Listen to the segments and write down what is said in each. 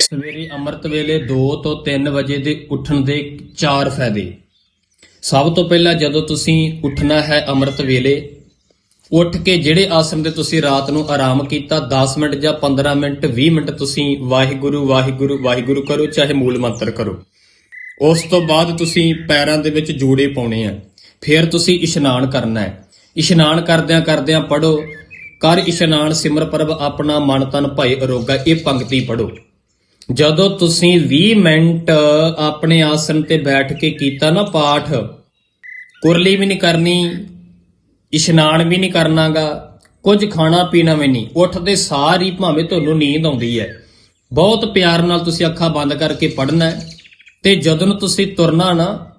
ਸਵੇਰੇ ਅੰਮ੍ਰਿਤ ਵੇਲੇ 2 ਤੋਂ 3 ਵਜੇ ਦੇ ਉੱਠਣ ਦੇ ਚਾਰ ਫਾਇਦੇ। ਸਭ ਤੋਂ ਪਹਿਲਾਂ ਜਦੋਂ ਤੁਸੀਂ ਉੱਠਣਾ ਹੈ ਅੰਮ੍ਰਿਤ ਵੇਲੇ, ਉੱਠ ਕੇ ਜਿਹੜੇ ਆਸਣ ਦੇ ਤੁਸੀਂ ਰਾਤ ਨੂੰ ਆਰਾਮ ਕੀਤਾ 10 ਮਿੰਟ ਜਾਂ 15 ਮਿੰਟ 20 ਮਿੰਟ ਤੁਸੀਂ ਵਾਹਿਗੁਰੂ ਵਾਹਿਗੁਰੂ ਵਾਹਿਗੁਰੂ ਕਰੋ, ਚਾਹੇ ਮੂਲ ਮੰਤਰ ਕਰੋ। ਉਸ ਤੋਂ ਬਾਅਦ ਤੁਸੀਂ ਪੈਰਾਂ ਦੇ ਵਿੱਚ ਜੋੜੇ ਪਾਉਣੇ ਆ। ਫਿਰ ਤੁਸੀਂ ਇਸ਼ਨਾਨ ਕਰਨਾ ਹੈ। ਇਸ਼ਨਾਨ ਕਰਦਿਆਂ ਕਰਦਿਆਂ ਪੜੋ ਕਰ ਇਸ਼ਨਾਨ ਸਿਮਰ ਪ੍ਰਭ ਆਪਣਾ ਮਨ ਤਨ ਭਏ ਅਰੋਗਾ, ਇਹ ਪੰਕਤੀ ਪੜੋ ਜਦੋਂ ਤੁਸੀਂ 20 ਮਿੰਟ ਆਪਣੇ ਆਸਨ ਤੇ ਬੈਠ ਕੇ ਕੀਤਾ ਨਾ ਪਾਠ, ਕੁਰਲੀ ਵੀ ਨਹੀਂ ਕਰਨੀ, ਇਸ਼ਨਾਨ ਵੀ ਨਹੀਂ ਕਰਨਾਗਾ, ਕੁਝ ਖਾਣਾ ਪੀਣਾ ਵੀ ਨਹੀਂ ਉੱਠਦੇ ਸਾਰ ਹੀ ਭਾਵੇਂ ਤੁਹਾਨੂੰ ਨੀਂਦ ਆਉਂਦੀ ਹੈ। ਬਹੁਤ ਪਿਆਰ ਨਾਲ ਤੁਸੀਂ ਅੱਖਾਂ ਬੰਦ ਕਰਕੇ ਪੜ੍ਹਨਾ ਹੈ ਤੇ ਜਦੋਂ ਨੂੰ ਤੁਸੀਂ ਤੁਰਨਾ ਨਾ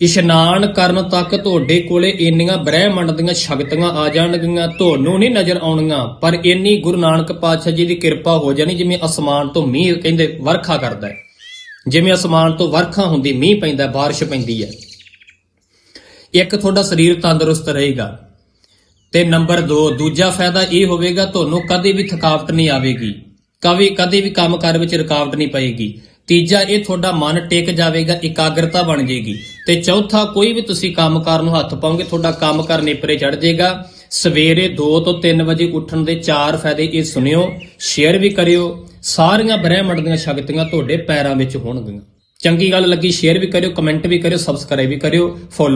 ਇਸ਼ਨਾਨ ਕਰਨ ਤੱਕ ਤੁਹਾਡੇ ਕੋਲੇ ਇੰਨੀਆਂ ਬ੍ਰਹਿਮੰਡ ਦੀਆਂ ਸ਼ਕਤੀਆਂ ਆ ਜਾਣਗੀਆਂ, ਤੁਹਾਨੂੰ ਨਹੀਂ ਨਜ਼ਰ ਆਉਣਗੀਆਂ ਪਰ ਇੰਨੀ ਗੁਰੂ ਨਾਨਕ ਪਾਤਸ਼ਾਹ ਜੀ ਦੀ ਕਿਰਪਾ ਹੋ ਜਾਣੀ ਜਿਵੇਂ ਅਸਮਾਨ ਤੋਂ ਮੀਂਹ ਕਹਿੰਦੇ ਵਰਖਾ ਕਰਦਾ ਹੈ। ਜਿਵੇਂ ਅਸਮਾਨ ਤੋਂ ਵਰਖਾ ਹੁੰਦੀ, ਮੀਂਹ ਪੈਂਦਾ, ਬਾਰਿਸ਼ ਪੈਂਦੀ ਹੈ। ਇੱਕ ਤੁਹਾਡਾ ਸਰੀਰ ਤੰਦਰੁਸਤ ਰਹੇਗਾ। ਤੇ ਨੰਬਰ 2 ਦੂਜਾ ਫਾਇਦਾ ਇਹ ਹੋਵੇਗਾ, ਤੁਹਾਨੂੰ ਕਦੇ ਵੀ ਥਕਾਵਟ ਨਹੀਂ ਆਵੇਗੀ। ਕਦੇ ਕਦੇ ਵੀ ਕੰਮ ਕਾਰ ਵਿੱਚ ਰੁਕਾਵਟ ਨਹੀਂ ਪਏਗੀ। ਤੀਜਾ ਇਹ ਤੁਹਾਡਾ ਮਨ ਟਿਕ ਜਾਵੇਗਾ, ਇਕਾਗਰਤਾ ਬਣ ਜਾਏਗੀ ਤੇ ਚੌਥਾ, ਕੋਈ ਵੀ ਤੁਸੀਂ ਕੰਮ ਕਰਨ ਨੂੰ ਹੱਥ ਪਾਓਗੇ, ਤੁਹਾਡਾ ਕੰਮ ਕਰ ਨੇਪਰੇ ਚੜ ਜਾਏਗਾ ਸਵੇਰੇ 2 ਤੋਂ 3 ਵਜੇ ਉੱਠਣ ਦੇ ਚਾਰ ਫਾਇਦੇ ਇਹ ਸੁਣਿਓ, ਸ਼ੇਅਰ ਵੀ ਕਰਿਓ। ਸਾਰੀਆਂ ਬ੍ਰਹਿਮੰਡ ਦੀਆਂ ਸ਼ਕਤੀਆਂ ਤੁਹਾਡੇ ਪੈਰਾਂ ਵਿੱਚ ਹੋਣਗੀਆਂ। ਚੰਗੀ ਗੱਲ ਲੱਗੀ, ਸ਼ੇਅਰ ਵੀ ਕਰਿਓ, ਕਮੈਂਟ ਵੀ ਕਰਿਓ, ਸਬਸਕ੍ਰਾਈਬ ਵੀ ਕਰਿਓ, ਫੋਲੋ